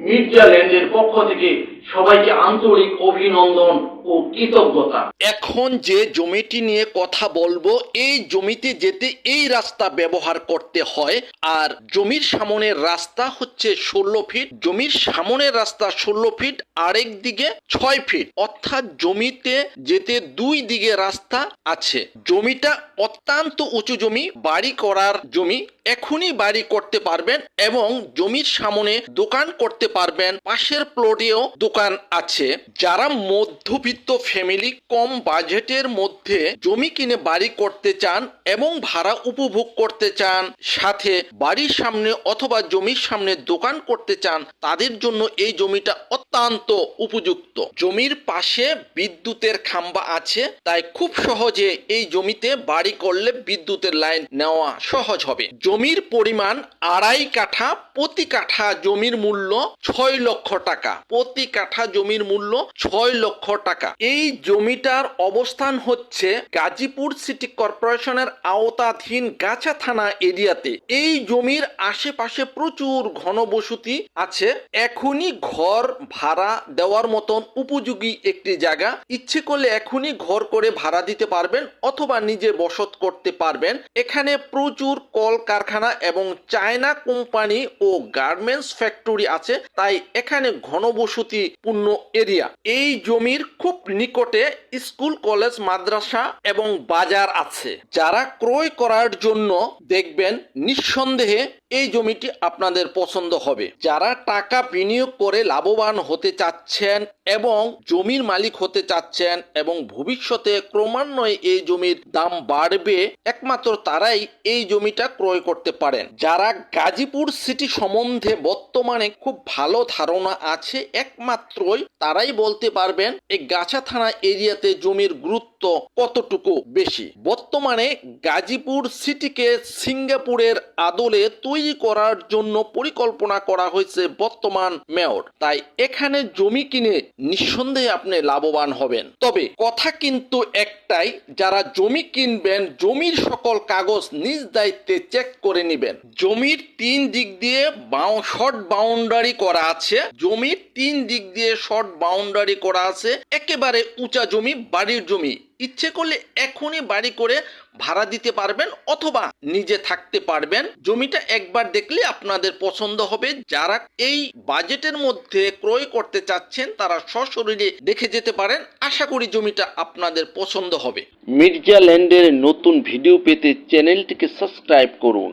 মির্জা ল্যান্ডের পক্ষ থেকে সবাইকে আন্তরিক অভিনন্দন। ও কৃতজ্ঞতা। এখন যে জমিটি নিয়ে কথা বলব, এই জমিতে যেতে এই রাস্তা ব্যবহার করতে হয়। আর জমির সামনের রাস্তা হচ্ছে ষোলো ফিট। জমির সামনের রাস্তা ষোলো ফিট, আরেক দিকে ছয় ফিট। অর্থাৎ জমিতে যেতে দুই দিকে রাস্তা আছে। জমিটা অত্যন্ত উঁচু জমি, বাড়ি করার জমি। এখনই বাড়ি করতে পারবেন এবং জমির সামনে দোকান করতে পারবেন। পাশের প্লটেও দোকান আছে। যারা মধ্যবিত্ত ফ্যামিলি কম বাজেটের মধ্যে জমি কিনে বাড়ি করতে চান এবং ভাড়া উপভোগ করতে চান, সাথে বাড়ির সামনে অথবা জমির সামনে দোকান করতে চান, তাদের জন্য এই জমিটা অত্যন্ত উপযুক্ত। জমির পাশে বিদ্যুতের খাম্বা আছে, তাই খুব সহজে এই জমিতে বাড়ি করলে বিদ্যুতের লাইন নেওয়া সহজ হবে। জমির পরিমাণ আড়াই কাঠা, প্রতি কাঠা জমির মূল্য ছয় লক্ষ টাকা। প্রতি কাঠা জমির মূল্য ছয় লক্ষ টাকা। এই জমিটার অবস্থান হচ্ছে গাজীপুর সিটি কর্পোরেশনের আওতাধীন গাছা থানা এরিয়াতে। এই জমির আশেপাশে প্রচুর ঘনবসতি আছে। এখনই ঘর ভাড়া দেওয়ার মতন উপযোগী একটি জায়গা। ইচ্ছে করলে এখনই ঘর করে ভাড়া দিতে পারবেন অথবা নিজে বসত করতে পারবেন। এখানে প্রচুর কল কারখানা এবং চায়না কোম্পানি ও গার্মেন্টস ফ্যাক্টরি আছে। তাই এখানে ঘনবসতি পূর্ণ এরিয়া। এই জমির খুব নিকটে স্কুল কলেজ মাদ্রাসা এবং বাজার আছে। যারা ক্রয় করার জন্য দেখবেন নিঃসন্দেহে এই জমিটি আপনাদের পছন্দ হবে। যারা টাকা বিনিয়োগ করে লাভবান হতে চাচ্ছেন এবং জমির মালিক হতে চাচ্ছেন এবং ভবিষ্যতে ক্রমান্বয়ে এই জমির দাম বাড়বে, একমাত্র তারাই এই জমিটা ক্রয় করতে পারেন। যারা গাজীপুর সিটি সম্বন্ধে বর্তমানে খুব ভালো ধারণা আছে, একমাত্রই তারাই বলতে পারবেন, এই গাছা থানা এরিয়াতে জমির গুরুত্ব কতটুকু বেশি। বর্তমানে গাজীপুর সিটিকে সিঙ্গাপুরের আদলে তৈরি করার জন্য পরিকল্পনা করা হয়েছে বর্তমান মেয়র। তাই এখানে জমি কিনে নিঃসন্দেহে আপনি লাভবান হবেন। তবে কথা কিন্তু একটাই, যারা জমি কিনবেন, জমির সকল কাগজ নিজ দায়িত্বে চেক করে নেবেন। জমির তিন দিক দিয়ে শর্ট বাউন্ডারি করা আছে। জমির তিন দিক দিয়ে শর্ট বাউন্ডারি করা আছে। একেবারে উঁচা জমি, বাড়ির জমি। ইচ্ছে করলে এখনই বাড়ি করে ভাড়া দিতে পারবেন অথবা নিজে থাকতে পারবেন। জমিটা একবার দেখলে আপনাদের পছন্দ হবে। যারা এই বাজেটের মধ্যে ক্রয় করতে চাচ্ছেন, তারা সশরীরে দেখে যেতে পারেন। আশা করি জমিটা আপনাদের পছন্দ হবে। মির্জা ল্যান্ডের নতুন ভিডিও পেতে চ্যানেলটিকে সাবস্ক্রাইব করুন।